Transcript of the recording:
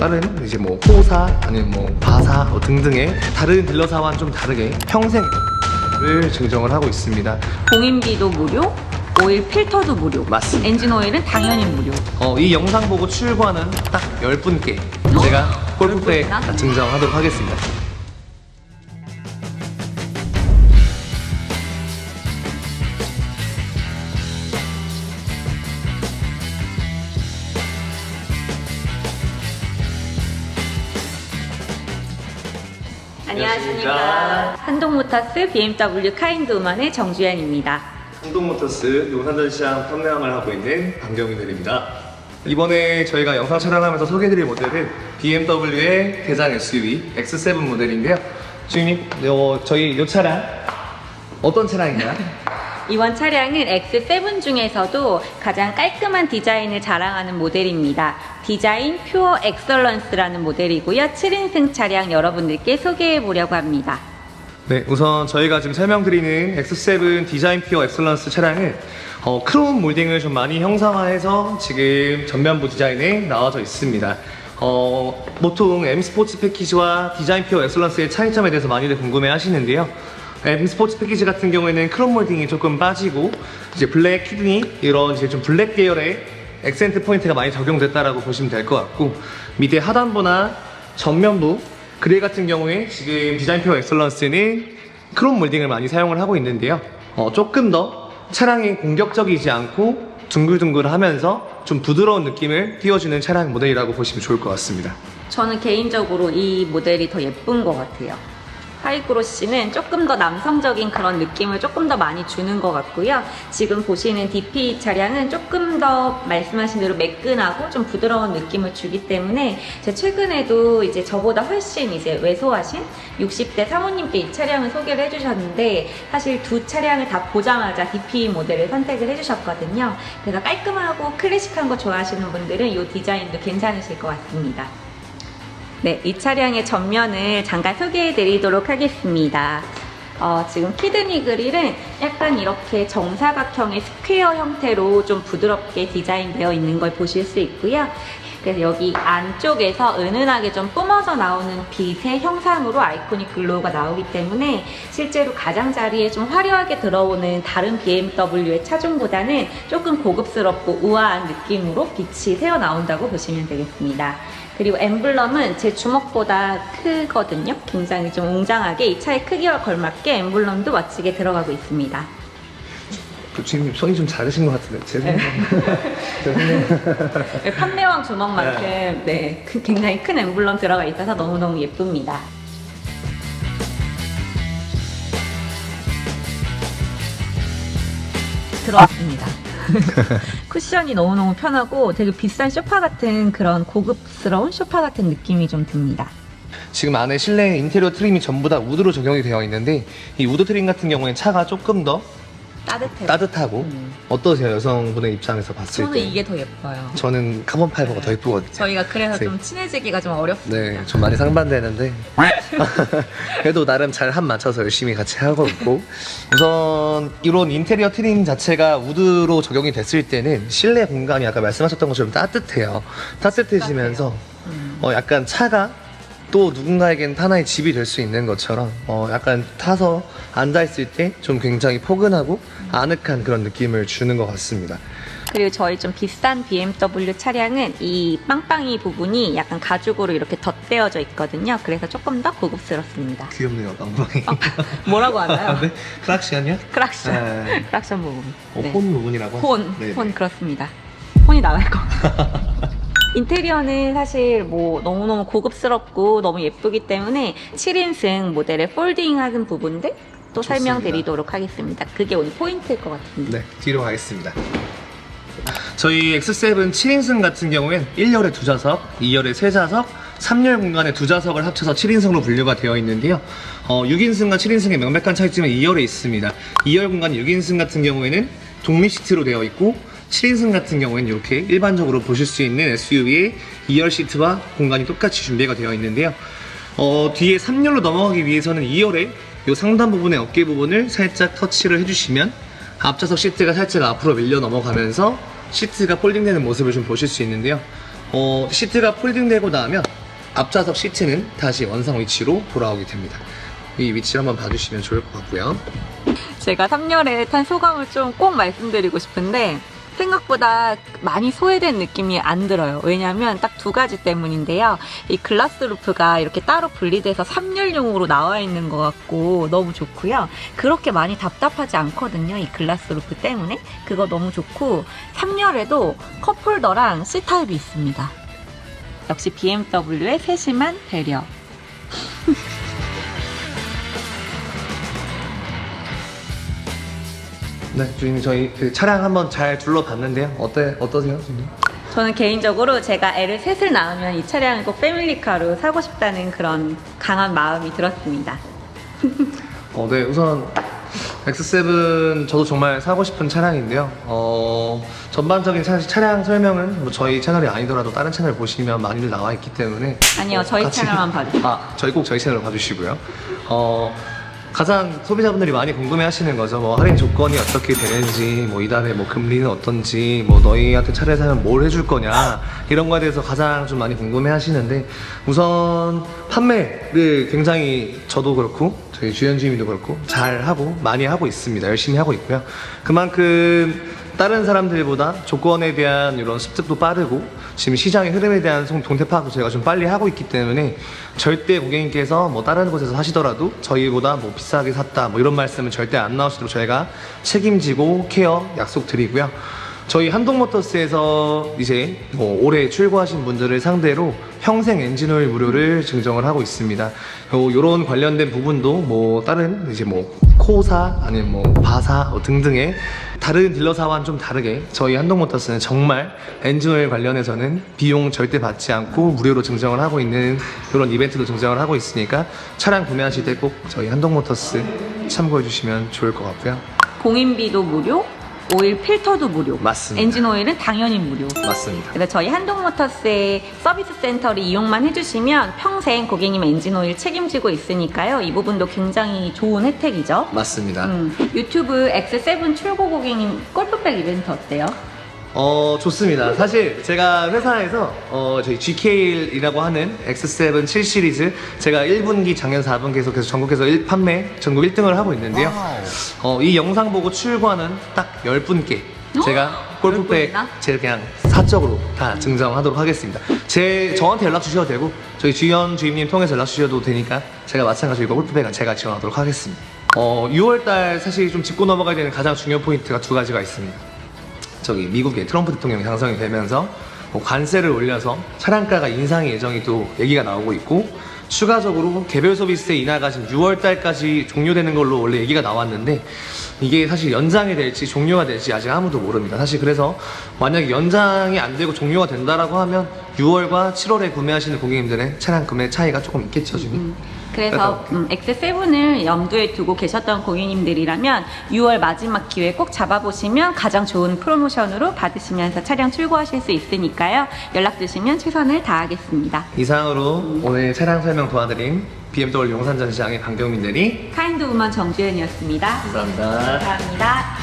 다른 이제 뭐 호사 아니면 뭐 바사 뭐 등등의 다른 딜러사와는 좀 다르게 평생을 증정을 하고 있습니다. 공인비도 무료, 오일 필터도 무료. 맞습니다. 엔진 오일은 당연히 무료. 어, 이 영상 보고 출고하는 딱 10분께 제가 골프백? 증정하도록 하겠습니다. 안녕하십니까. 한동모터스 BMW 카인드 우먼의 정주현입니다. 한동모터스 용산전시장 판매왕을 하고 있는 방경민들입니다. 이번에 저희가 영상 촬영하면서 소개해드릴 모델은 BMW의 대장 SUV X7 모델인데요. 주인님, 요, 저희 이 차량 어떤 차량인가요? 이번 차량은 X7 중에서도 가장 깔끔한 디자인을 자랑하는 모델입니다. 디자인 퓨어 엑설런스라는 모델이고요. 7인승 차량 여러분들께 소개해 보려고 합니다. 네, 우선 저희가 지금 설명드리는 X7 디자인 피어 엑셀런스 차량은 어, 크롬 몰딩을 좀 많이 형상화해서 지금 전면부 디자인에 나와져 있습니다. 어, 보통 M 스포츠 패키지와 디자인 피어 엑셀런스의 차이점에 대해서 많이들 궁금해 하시는데요. M 스포츠 패키지 같은 경우에는 크롬 몰딩이 조금 빠지고 이제 블랙 키드니 이런 이제 좀 블랙 계열의 액센트 포인트가 많이 적용됐다라고 보시면 될 것 같고 밑에 하단부나 전면부 그레이 같은 경우에 지금 디자인 피어 엑셀런스는 크롬 몰딩을 많이 사용을 하고 있는데요. 어, 조금 더 차량이 공격적이지 않고 둥글둥글하면서 좀 부드러운 느낌을 띄워주는 차량 모델이라고 보시면 좋을 것 같습니다. 저는 개인적으로 이 모델이 더 예쁜 것 같아요. 하이그로시는 조금 더 남성적인 그런 느낌을 조금 더 많이 주는 것 같고요. 지금 보시는 DP 차량은 조금 더 말씀하신 대로 매끈하고 좀 부드러운 느낌을 주기 때문에 제가 최근에도 이제 저보다 훨씬 이제 왜소하신 60대 사모님께 이 차량을 소개를 해주셨는데 사실 두 차량을 다 보자마자 DP 모델을 선택을 해주셨거든요. 그래서 깔끔하고 클래식한 거 좋아하시는 분들은 이 디자인도 괜찮으실 것 같습니다. 네, 이 차량의 전면을 잠깐 소개해 드리도록 하겠습니다. 어, 지금 키드니 그릴은 약간 이렇게 정사각형의 스퀘어 형태로 좀 부드럽게 디자인되어 있는 걸 보실 수 있고요. 그래서 여기 안쪽에서 은은하게 좀 뿜어져 나오는 빛의 형상으로 아이코닉 글로우가 나오기 때문에 실제로 가장자리에 좀 화려하게 들어오는 다른 BMW의 차종보다는 조금 고급스럽고 우아한 느낌으로 빛이 새어 나온다고 보시면 되겠습니다. 그리고 엠블럼은 제 주먹보다 크거든요. 굉장히 좀 웅장하게 이 차의 크기와 걸맞게 엠블럼도 멋지게 들어가고 있습니다. 교수님 손이 좀 작으신 것 같은데. 죄송해요. 네, 판매왕 주먹만큼 네, 그 굉장히 큰 엠블럼 들어가 있어서 너무너무 예쁩니다. 들어왔습니다. 쿠션이 너무너무 편하고 되게 비싼 소파 같은 그런 고급스러운 소파 같은 느낌이 좀 듭니다. 지금 안에 실내 인테리어 트림이 전부 다 우드로 적용이 되어 있는데 이 우드 트림 같은 경우에는 차가 조금 더 따뜻해요. 따뜻하고 음. 어떠세요 여성분의 입장에서 봤을 저는 때? 이게 더 예뻐요. 저는 카본 파이버가 더 예쁘거든요. 저희가 그래서 네. 좀 친해지기가 좀 어렵습니다. 네, 좀 많이 상반되는데 그래도 나름 잘 한 맞춰서 열심히 같이 하고 있고 우선 이런 인테리어 트림 자체가 우드로 적용이 됐을 때는 실내 공간이 아까 말씀하셨던 것처럼 따뜻해요. 따뜻해지면서 음. 어, 약간 차가 또 누군가에겐 하나의 집이 될 수 있는 것처럼 어, 약간 타서 앉아 있을 때 좀 굉장히 포근하고 아늑한 그런 느낌을 주는 것 같습니다. 그리고 저희 좀 비싼 BMW 차량은 이 빵빵이 부분이 약간 가죽으로 이렇게 덧대어져 있거든요. 그래서 조금 더 고급스럽습니다. 귀엽네요, 방방이. 뭐라고 하나요? 네? 크락시안이요? 크락션. 네. 크락션 부분. 어, 네. 혼 부분이라고? 혼, 네, 혼 네. 그렇습니다. 혼이 나갈 거. 인테리어는 사실 뭐 너무너무 고급스럽고 너무 예쁘기 때문에 7인승 모델의 폴딩하는 부분들 또 좋습니다. 설명드리도록 하겠습니다. 그게 오늘 포인트일 것 같은데. 네, 뒤로 가겠습니다. 저희 X7 7인승 같은 경우엔 1열에 두 좌석, 2열에 세 좌석, 3열 공간에 두 좌석을 합쳐서 7인승으로 분류가 되어 있는데요. 어, 6인승과 7인승의 명백한 차이점은 2열에 있습니다. 2열 공간 6인승 같은 경우에는 독립 시트로 되어 있고 7인승 같은 경우에는 이렇게 일반적으로 보실 수 있는 SUV의 2열 시트와 공간이 똑같이 준비가 되어 있는데요. 어, 뒤에 3열로 넘어가기 위해서는 2열에 이 상단 부분의 어깨 부분을 살짝 터치를 해주시면 앞좌석 시트가 살짝 앞으로 밀려 넘어가면서 시트가 폴딩되는 모습을 좀 보실 수 있는데요. 어, 시트가 폴딩되고 나면 앞좌석 시트는 다시 원상 위치로 돌아오게 됩니다. 이 위치를 한번 봐주시면 좋을 것 같고요. 제가 3열에 탄 소감을 좀 꼭 말씀드리고 싶은데 생각보다 많이 소외된 느낌이 안 들어요. 왜냐면 딱 두 가지 때문인데요. 이 글라스 루프가 이렇게 따로 분리돼서 3열용으로 나와 있는 것 같고 너무 좋고요. 그렇게 많이 답답하지 않거든요. 이 글라스 루프 때문에. 그거 너무 좋고 3열에도 컵홀더랑 C타입이 있습니다. 역시 BMW의 세심한 배려. 네, 주인님 저희 그 차량 한번 잘 둘러봤는데요. 어때 어떠세요, 주인님? 저는 개인적으로 제가 애를 셋을 낳으면 이 차량을 꼭 패밀리카로 사고 싶다는 그런 강한 마음이 들었습니다. 어, 네, 우선 X7 저도 정말 사고 싶은 차량인데요. 어, 전반적인 차, 차량 설명은 뭐 저희 채널이 아니더라도 다른 채널 보시면 많이들 나와 있기 때문에 아니요, 저희 같이- 채널만 봐주세요. 아, 저희 꼭 저희 채널 봐주시고요. 어, 가장 소비자분들이 많이 궁금해하시는 거죠. 뭐 할인 조건이 어떻게 되는지, 뭐 이달에 뭐 금리는 어떤지, 뭐 너희한테 차를 사면 뭘 해줄 거냐 이런 거에 대해서 가장 좀 많이 궁금해하시는데 우선 판매를 굉장히 저도 그렇고 저희 주연 주임도 그렇고 잘 하고 많이 하고 있습니다. 열심히 하고 있고요. 그만큼 다른 사람들보다 조건에 대한 이런 습득도 빠르고 지금 시장의 흐름에 대한 송- 동태 파악도 저희가 좀 빨리 하고 있기 때문에 절대 고객님께서 뭐 다른 곳에서 사시더라도 저희보다 뭐 비싸게 샀다 뭐 이런 말씀은 절대 안 나오시도록 저희가 책임지고 케어 약속드리고요. 저희 한동모터스에서 이제 뭐 올해 출고하신 분들을 상대로 평생 엔진오일 무료를 증정을 하고 있습니다. 요, 요런 관련된 부분도 뭐 다른 이제 뭐 코사 아니면 뭐 바사 뭐 등등의 다른 딜러사와는 좀 다르게 저희 한동모터스는 정말 엔진오일 관련해서는 비용 절대 받지 않고 무료로 증정을 하고 있는 이런 이벤트도 증정을 하고 있으니까 차량 구매하실 때 꼭 저희 한동모터스 참고해 주시면 좋을 것 같고요. 공인비도 무료, 오일 필터도 무료. 맞습니다. 엔진 오일은 당연히 무료. 맞습니다. 그래서 저희 한동모터스의 서비스 센터를 이용만 해주시면 평생 고객님 엔진 오일 책임지고 있으니까요. 이 부분도 굉장히 좋은 혜택이죠. 맞습니다. 음, 유튜브 X7 출고 고객님 골프백 이벤트 어때요? 어 좋습니다. 사실 제가 회사에서 어 저희 GK이라고 하는 X7 7 시리즈 제가 1분기 작년 4분기 계속해서 전국에서 1 판매 전국 1등을 하고 있는데요. 어 이 영상 보고 출고하는 딱 10분께 제가 골프백 10분이나? 제 그냥 사적으로 다 증정하도록 하겠습니다. 제 저한테 연락 주셔도 되고 저희 주연 주임님 통해서 연락 주셔도 되니까 제가 마찬가지로 이거 골프백은 제가 지원하도록 하겠습니다. 어 6월달 사실 좀 짚고 넘어가야 되는 가장 중요 포인트가 두 가지가 있습니다. 저기 미국의 트럼프 대통령이 당선이 되면서 뭐 관세를 올려서 차량가가 인상의 예정이 또 얘기가 나오고 있고 추가적으로 개별 소비세 인하가 지금 6월 달까지 종료되는 걸로 원래 얘기가 나왔는데 이게 사실 연장이 될지 종료가 될지 아직 아무도 모릅니다. 사실 그래서 만약에 연장이 안 되고 종료가 된다라고 하면 6월과 7월에 구매하시는 고객님들의 차량 구매 차이가 조금 있겠죠, 지금. 그래서 음, X7을 염두에 두고 계셨던 고객님들이라면 6월 마지막 기회 꼭 잡아보시면 가장 좋은 프로모션으로 받으시면서 차량 출고하실 수 있으니까요. 연락 주시면 최선을 다하겠습니다. 이상으로 오늘 차량 설명 도와드린 BMW 용산 전시장의 강경민들이 카인드 우먼 정주현이었습니다. 감사합니다. 감사합니다.